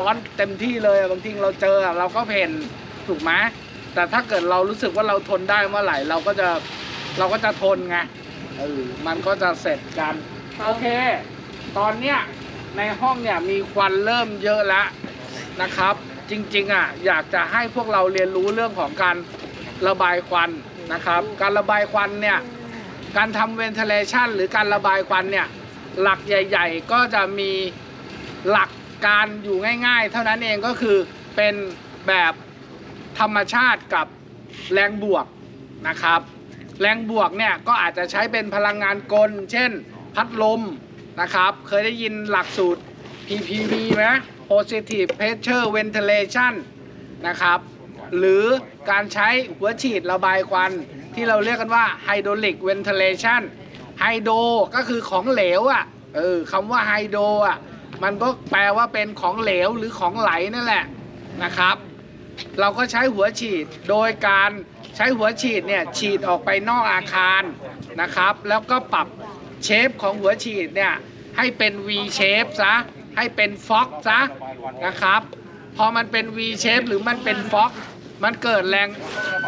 ร้อนเต็มที่เลยบางทีเราเจอเราก็เพ่นถูกไหมแต่ถ้าเกิดเรารู้สึกว่าเราทนได้เมื่อไหร่เราก็จะเราก็จะทนไงเออมันก็จะเสร็จกันโอเค ตอนเนี้ยในห้องเนี่ยมีควันเริ่มเยอะแล้วนะครับ จริงๆอะอยากจะให้พวกเราเรียนรู้เรื่องของการระบายควันนะครับ การระบายควันเนี่ยการทำเวนเทเลชันหรือการระบายควันเนี่ยหลักใหญ่ ๆ ก็จะมีหลัก การอยู่ง่ายๆ เท่านั้นเองก็คือเป็นแบบธรรมชาติกับแรงบวกนะครับ แรงบวกเนี่ยก็อาจจะใช้เป็นพลังงานกล เช่น พัดลมนะครับ เคยได้ยินหลักสูตร PPV ไหม Positive Pressure Ventilation นะครับ หรือการใช้หัวฉีดระบายควัน ที่เราเรียกกันว่า Hydraulic Ventilation ไฮโดก็คือของเหลวอะ เออคำว่าไฮโดอะ มันก็แปลว่าเป็นของเหลวหรือของไหลนั่นแหละนะครับ เราก็ใช้หัวฉีดโดยการใช้หัวฉีดเนี่ยฉีดออกไปนอกอาคารนะครับ แล้วก็ปรับเชฟของหัวฉีดเนี่ยให้เป็น V shape ซะให้เป็นฟ็อกซะนะครับพอมันเป็น V shape หรือมันเป็นฟ็อกมันเกิดแรง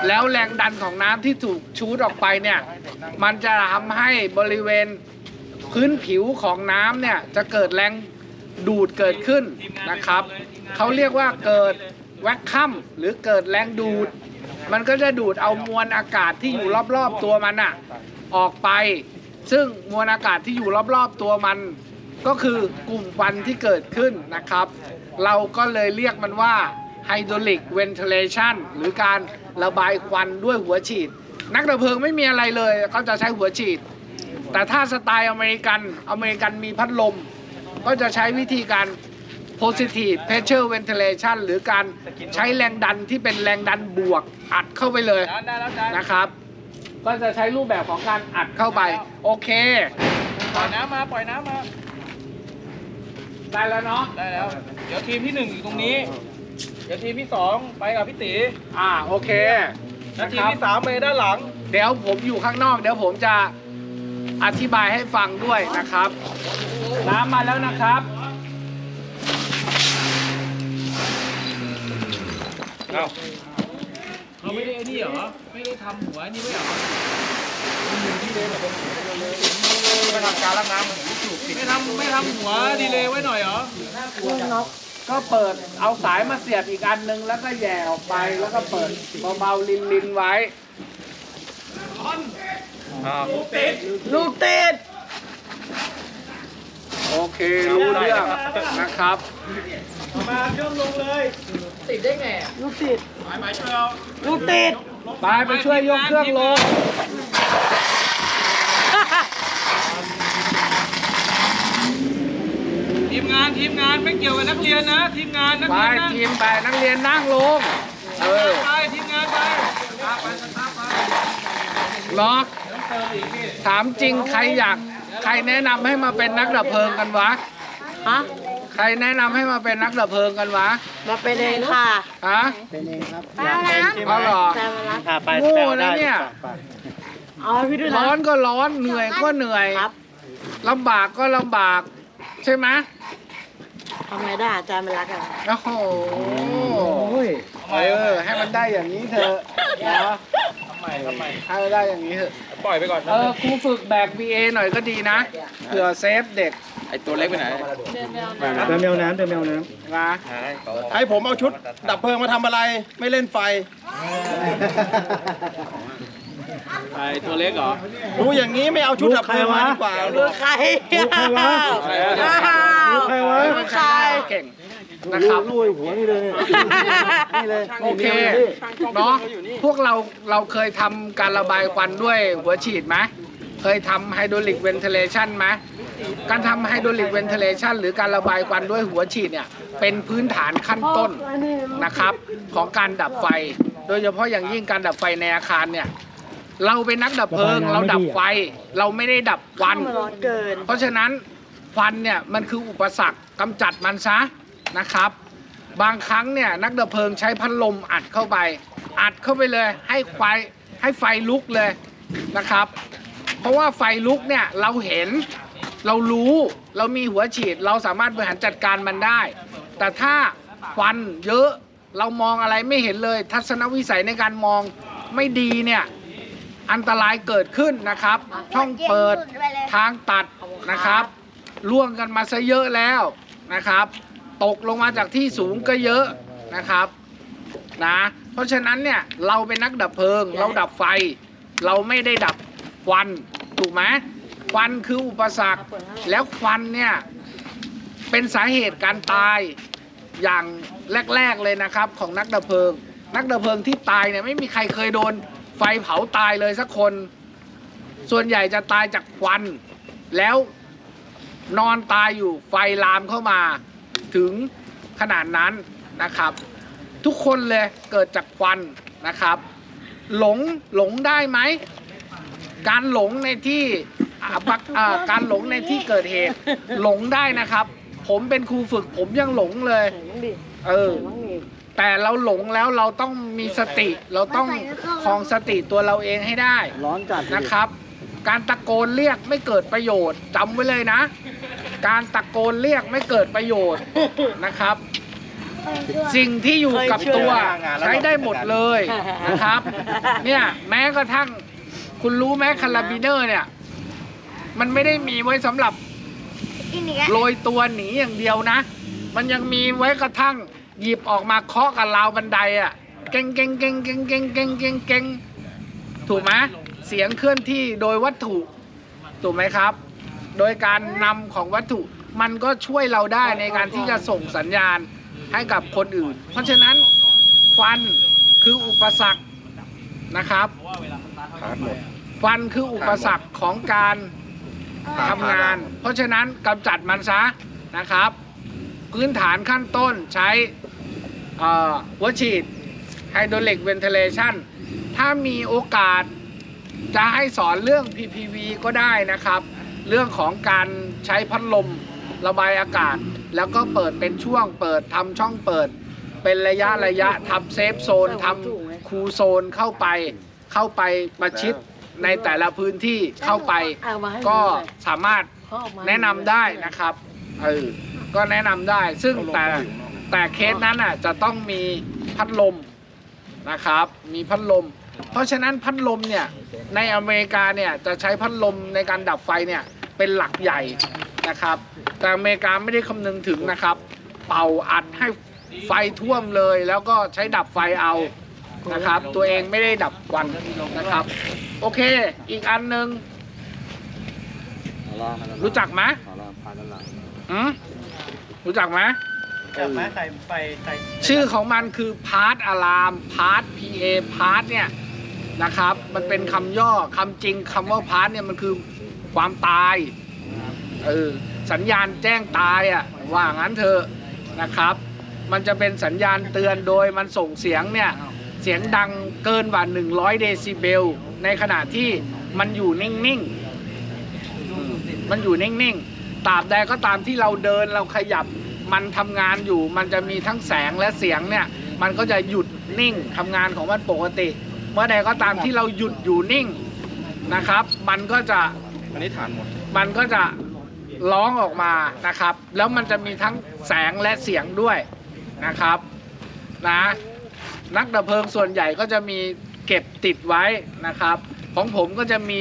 แล้วแรงดันของน้ำที่ถูกชูดออกไปเนี่ยมันจะทำให้บริเวณพื้นผิวของน้ำเนี่ยจะเกิดแรง ดูดเกิดขึ้นนะครับเขาเรียกว่าเกิดแวคคัมหรือเกิดแรงดูด มันก็จะดูดเอามวลอากาศที่อยู่รอบๆตัวมันอะออกไป ซึ่งมวลอากาศที่อยู่รอบๆตัวมัน ก็คือกลุ่มควันที่เกิดขึ้นนะครับ เราก็เลยเรียกมันว่า Hydraulic Ventilation หรือการระบายควันด้วยหัวฉีด นักดับเพลิงไม่มีอะไรเลยเขาจะใช้หัวฉีด แต่ถ้าสไตล์อเมริกันอเมริกันมีพัดลม ก็จะใช้วิธีการ positive pressure ventilation หรือการใช้แรงดันที่เป็นแรงดันบวกอัดเข้าไปเลยได้แล้วจ้านะครับ ก็จะใช้รูปแบบของการอัดเข้าไป โอเค ปล่อยน้ำมาปล่อยน้ำมา ได้แล้วเนาะได้แล้ว เดี๋ยวทีมที่หนึ่งอยู่ตรงนี้ เดี๋ยวทีมที่สองไปกับพี่ตีอ่าโอเคแล้วนะทีคมรับที่สามไปด้านหลัง เดี๋ยวผมอยู่ข้างนอก เดี๋ยวผมจะอธิบายให้ฟังด้วยนะครับ น้ำมาแล้วนะครับเอ้าเขาไม่ได้ไอ้นี่เหรอ ไม่ได้ทำหัวนี่ไม่เหรอไม่ทำการรับน้ำไม่ทำไม่ทำหัวดีเลยไว้หน่อยเหรอก็เปิดเอาสายมาเสียบอีกอันนึงแล้วก็แหย่ออกไปแล้วก็เปิดเบาๆลินลินๆไว้ลูกติด โอเครู้เรื่องนะครับลูกติดลูกติดไปไปช่วยยกเครื่องลงทีมงานทีมงานไม่เกี่ยวกับนักเรียนนะ ทีมงานนักไปเรียนนั่งทีมไปนักเรียนนั่งลงเออไปทีมงานไปเหรอถามจริงใครอยาก ใครแนะนำให้มาเป็นนักดับเพลิงกันวะ ฮะใครแนะนำให้มาเป็นนักดับเพลิงกันวะ มาเป็นเองค่ะฮะเอานะเอาเหรอแซมมารับโง่นะเนี่ยเอาให้พี่ด้วยนะร้อนก็ร้อน เหนื่อยก็เหนื่อยครับลำบากก็ลำบาก ใช่ไหมทำไงได้อาจารย์มันรักกันโอ้โหเออให้มันได้อย่างนี้เถอะนะ ทำไมทำไมให้ได้อย่างนี้เถอะปล่อยไปก่อนเออครูฝึกแบก VA หน่อยก็ดีนะเผื่อเซฟเด็กไอตัวเล็กไปไหนเติมแมวน้ำเติมแมวน้นะให้ผมเอาชุด ดับเพลิงมาทำอะไรไม่เล่นไฟไอตัวเล็กเหรอดูอย่างนี้ไม่เอาชุดดับเพลิงมาดีกว่ามือใครใครวะอ้าวำใครวะมือใครเก่ง นะครับ ลูกหัวนี่เลยเนี่ยนี่เลยโอเค เนาะพวกเราเราเคยทำการระบายควันด้วยหัวฉีดไหมเคยทำไฮดรอลิกเวนเทเลชันไหมการทำไฮดรอลิกเวนเทเลชันหรือการระบายควันด้วยหัวฉีดเนี่ยเป็นพื้นฐานขั้นต้นนะครับของการดับไฟ โดยเฉพาะอย่างยิ่งการดับไฟในอาคารเนี่ยเราเป็นนักดับเพลิงเราดับไฟเราไม่ได้ดับควันมันร้อนเกิน เพราะฉะนั้นควันเนี่ยมันคืออุปสรรคกำจัดมันซะ นะครับ บางครั้งเนี่ยนักดับเพลิงใช้พัดลมอัดเข้าไป อัดเข้าไปเลยให้ไฟให้ไฟลุกเลยนะครับ เพราะว่าไฟลุกเนี่ยเราเห็นเรารู้เรามีหัวฉีดเราสามารถบริหารจัดการมันได้ แต่ถ้าควันเยอะเรามองอะไรไม่เห็นเลย ทัศนวิสัยในการมองไม่ดีเนี่ยอันตรายเกิดขึ้นนะครับ ช่องเปิดทางตัดนะครับล่วงกันมาซะเยอะแล้วนะครับ ตกลงมาจากที่สูงก็เยอะนะครับนะเพราะฉะนั้นเนี่ยเราเป็นนักดับเพลิง เราดับไฟ เราไม่ได้ดับควันถูกไหมควันคืออุปสรรค แล้วควันเนี่ยเป็นสาเหตุการตายอย่างแรกๆเลยนะครับ ของนักดับเพลิง นักดับเพลิงที่ตายเนี่ยไม่มีใครเคยโดนไฟเผาตายเลยสักคน ส่วนใหญ่จะตายจากควัน แล้วนอนตายอยู่ไฟลามเข้ามา ถึงขนาดนั้นนะครับ ทุกคนเลยเกิดจากควันนะครับ หลงหลงได้ไหม การหลงในที่อ่าปักอ่าการหลงในที่เกิดเหตุ หลงได้นะครับ ผมเป็นครูฝึกผมยังหลงเลยเออแต่เราหลงแล้วเราต้องมีสติ เราต้องครองสติตัวเราเองให้ได้ร้อนจัดนะครับ การตะโกนเรียกไม่เกิดประโยชน์จำไว้เลยนะ การตะโกนเรียกไม่เกิดประโยชน์นะครับ สิ่งที่อยู่กับตัวใช้ได้หมดเลยนะครับ เนี่ยแม้กระทั่งคุณรู้ไหมคาราบิเนอร์เนี่ย มันไม่ได้มีไว้สำหรับโรยตัวหนีอย่างเดียวนะ มันยังมีไว้กระทั่งหยิบออกมาเคาะกับราวบันไดอะเก่งเก่งเก่งเก่งเก่งเก่งเก่งเก่งถูกไหมเสียงเคลื่อนที่โดยวัตถุ ถูกไหมครับ โดยการนำของวัตถุมันก็ช่วยเราได้ในการที่จะส่งสัญญาณให้กับคนอื่น เพราะฉะนั้นควันคืออุปสรรคนะครับขาดหมด ควันคืออุปสรรคของการทำงาน เพราะฉะนั้นกำจัดมันซะนะครับ พื้นฐานขั้นต้นใช้เอ่อหัวฉีดไฮโดรลิกเวนเทเลชันถ้ามีโอกาสจะให้สอนเรื่อง PPV ก็ได้นะครับ เรื่องของการใช้พัดลมระบายอากาศ แล้วก็เปิดเป็นช่วงเปิดทำช่องเปิด เป็นระยะระยะทำเซฟโซนทำคูลโซนเข้าไปเข้าไปประชิดในแต่ละพื้นที่เข้าไป ก็สามารถแนะนำได้นะครับเออก็แนะนำได้ ซึ่งแต่แต่เคสนั้นอะจะต้องมีพัดลมนะครับ มีพัดลม เพราะฉะนั้นพัดลมเนี่ยในอเมริกาเนี่ยจะใช้พัดลมในการดับไฟเนี่ยเป็นหลักใหญ่นะครับ แต่อเมริกาไม่ได้คำนึงถึงนะครับ เป่าอัดให้ไฟท่วมเลย แล้วก็ใช้ดับไฟเอานะครับ ตัวเองไม่ได้ดับควันนะครับ โอเค อีกอันหนึ่งรู้จักไหมอืมรู้จักไหม จากไม้ใส่ไฟใส่ชื่อของมันคือพาร์ทอะลามพาร์ท PA พาร์ทเนี่ยนะครับ มันเป็นคำย่อคำจริงคำว่าพาร์ทเนี่ยมันคือความตายเออสัญญาณแจ้งตายอะ่ะว่างั้นเถอะนะครับ มันจะเป็นสัญญาณเตือนโดยมันส่งเสียงเนี่ย เสียงดังเกินกว่า 100 เดซิเบล ในขณะที่มันอยู่นิ่งๆอืมมันอยู่นิ่งๆ ตราบใดก็ตามที่เราเดินเราขยับ มันทำงานอยู่มันจะมีทั้งแสงและเสียงเนี่ย มันก็จะหยุดนิ่งทำงานของมันปกติ เมื่อใดก็ตามที่เราหยุดอยู่นิ่งนะครับ มันก็จะอันนี้ฐานหมดมันก็จะร้องออกมานะครับ แล้วมันจะมีทั้งแสงและเสียงด้วยนะครับนะนักดับเพลิงส่วนใหญ่ก็จะมีเก็บติดไว้นะครับ ของผมก็จะมี